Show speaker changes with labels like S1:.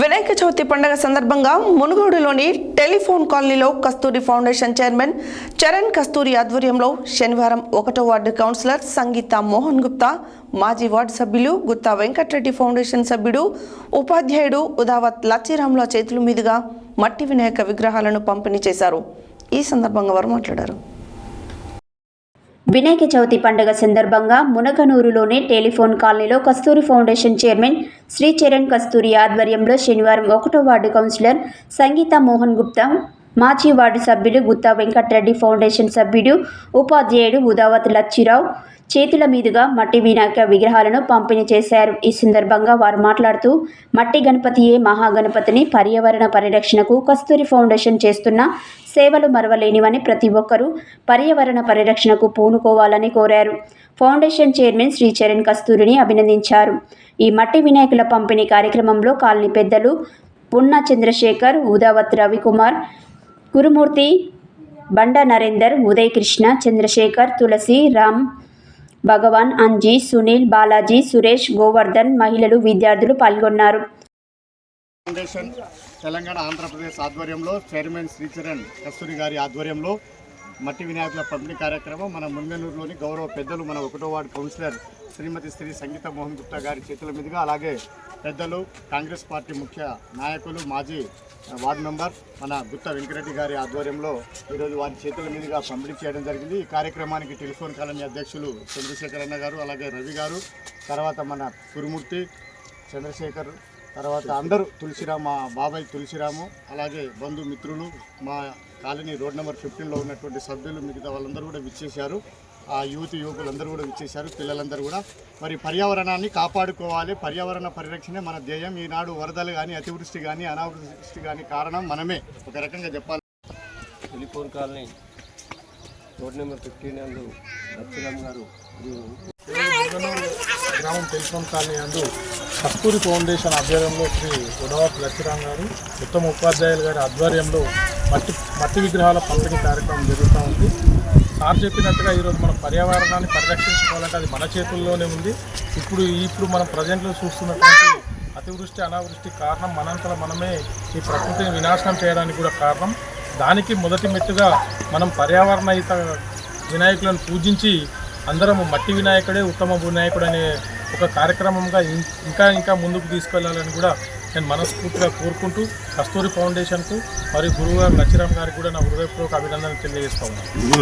S1: వినాయక చవితి పండుగ సందర్భంగా మునుగోడులోని టెలిఫోన్ కాలనీలో కస్తూరి ఫౌండేషన్ చైర్మన్ చరణ్ కస్తూరి ఆధ్వర్యంలో శనివారం ఒకటో వార్డు కౌన్సిలర్ సంగీత మోహన్ గుప్తా మాజీ వార్డు సభ్యులు గుత్తా వెంకటరెడ్డి ఫౌండేషన్ సభ్యుడు ఉపాధ్యాయుడు ఉదావత్ లచ్చిరాముల చేతుల మీదుగా మట్టి వినాయక విగ్రహాలను పంపిణీ చేశారు. ఈ సందర్భంగా వారు మాట్లాడారు.
S2: వినాయక చవితి పండుగ సందర్భంగా మునగనూరులోని టెలిఫోన్ కాలనీలో కస్తూరి ఫౌండేషన్ చైర్మన్ శ్రీ చరణ్ కస్తూరి ఆధ్వర్యంలో శనివారం ఒకటో వార్డు కౌన్సిలర్ సంగీత మోహన్ గుప్తా మాజీ వార్డు సభ్యులు గుత్తా వెంకటరెడ్డి ఫౌండేషన్ సభ్యుడు ఉపాధ్యాయుడు ఉదావత్ లచ్చిరావు చేతుల మీదుగా మట్టి వినాయక విగ్రహాలను పంపిణీ చేశారు. ఈ సందర్భంగా వారు మాట్లాడుతూ మట్టి గణపతియే మహాగణపతిని పర్యావరణ పరిరక్షణకు కస్తూరి ఫౌండేషన్ చేస్తున్న సేవలు మరవలేనివని ప్రతి ఒక్కరూ పర్యావరణ పరిరక్షణకు పూనుకోవాలని కోరారు. ఫౌండేషన్ చైర్మన్ శ్రీ చరణ్ కస్తూరిని అభినందించారు. ఈ మట్టి వినాయకుల పంపిణీ కార్యక్రమంలో కాలనీ పెద్దలు పున్న చంద్రశేఖర్ ఉదావత్ రవికుమార్ గురుమూర్తి బండ నరేందర్ ఉదయ్ కృష్ణ చంద్రశేఖర్ తులసి రామ్ భగవాన్ అంజీ సునీల్ బాలాజీ సురేష్ గోవర్ధన్ మహిళలు విద్యార్థులు పాల్గొన్నారు.
S3: ఫౌండేషన్ తెలంగాణ ఆంధ్రప్రదేశ్ ఆధ్వర్యంలో చైర్మన్ శ్రీచరణ్ కస్తూరి గారి ఆధ్వర్యంలో మట్టి వినాయకుల పంపిణీ కార్యక్రమం మన ముంగనూరులోని గౌరవ పెద్దలు మన ఒకటో వార్డు కౌన్సిలర్ శ్రీమతి శ్రీ సంగీత మోహన్ గుప్తా గారి చేతుల మీదుగా అలాగే పెద్దలు కాంగ్రెస్ పార్టీ ముఖ్య నాయకులు మాజీ వార్డు మెంబర్ మన గుత్తా వెంకరెడ్డి గారి ఆధ్వర్యంలో ఈరోజు వారి చేతుల మీదుగా పంపిణీ చేయడం జరిగింది. ఈ కార్యక్రమానికి టెలిఫోన్ కాలనీ అధ్యక్షులు చంద్రశేఖర్ అన్న గారు అలాగే రవి గారు తర్వాత మన కురుమూర్తి చంద్రశేఖర్ తర్వాత అందరూ తులసిరామ్ మా బాబాయ్ తులసిరాము అలాగే బంధుమిత్రులు మా కాలనీ రోడ్ నెంబర్ ఫిఫ్టీన్లో ఉన్నటువంటి సభ్యులు మిగతా వాళ్ళందరూ కూడా విచ్చేశారు. ఆ యూత్ యువకులందరూ కూడా విచ్చేశారు పిల్లలందరూ కూడా. మరి పర్యావరణాన్ని కాపాడుకోవాలి. పర్యావరణ పరిరక్షణే మన ధ్యేయం. ఈనాడు వరదలు కానీ అతివృష్టి కానీ అనావృష్టి కానీ కారణం మనమే. ఒక రకంగా చెప్పాలి.
S4: Telephone colony road number fifteen అందు గారు.
S5: గ్రామం టెలిఫోన్ కాలనీ అందు కస్తూరి ఫౌండేషన్ ఆధ్వర్యంలో శ్రీ ఉడవత్ లక్ష్మీరామ్ గారు ఉత్తమ ఉపాధ్యాయులు గారి ఆధ్వర్యంలో మట్టి మట్టి విగ్రహాల పంపిణీ కార్యక్రమం జరుగుతూ ఉంది. సార్ చెప్పినట్టుగా ఈరోజు మనం పర్యావరణాన్ని పరిరక్షించుకోవాలంటే అది మన చేతుల్లోనే ఉంది. ఇప్పుడు ఇప్పుడు మనం ప్రజెంట్లో చూస్తున్నటువంటి అతివృష్టి అనావృష్టి కారణం మనంతల మనమే ఈ ప్రకృతిని వినాశనం చేయడానికి కూడా కారణం. దానికి మొదటి మెట్టుగా మనం పర్యావరణహిత వినాయకులను పూజించి అందరము మట్టి వినాయకుడే ఉత్తమ వినాయకుడు అనే ఒక కార్యక్రమంగా ఇంకా ఇంకా ముందుకు తీసుకెళ్ళాలని కూడా నేను మనస్ఫూర్తిగా కోరుకుంటూ కస్తూరి ఫౌండేషన్కు మరియు గురువు గారు లచ్చిరామ్ గారికి కూడా నా హృదయపూర్వక అభినందనలు తెలియజేస్తా ఉన్నాను.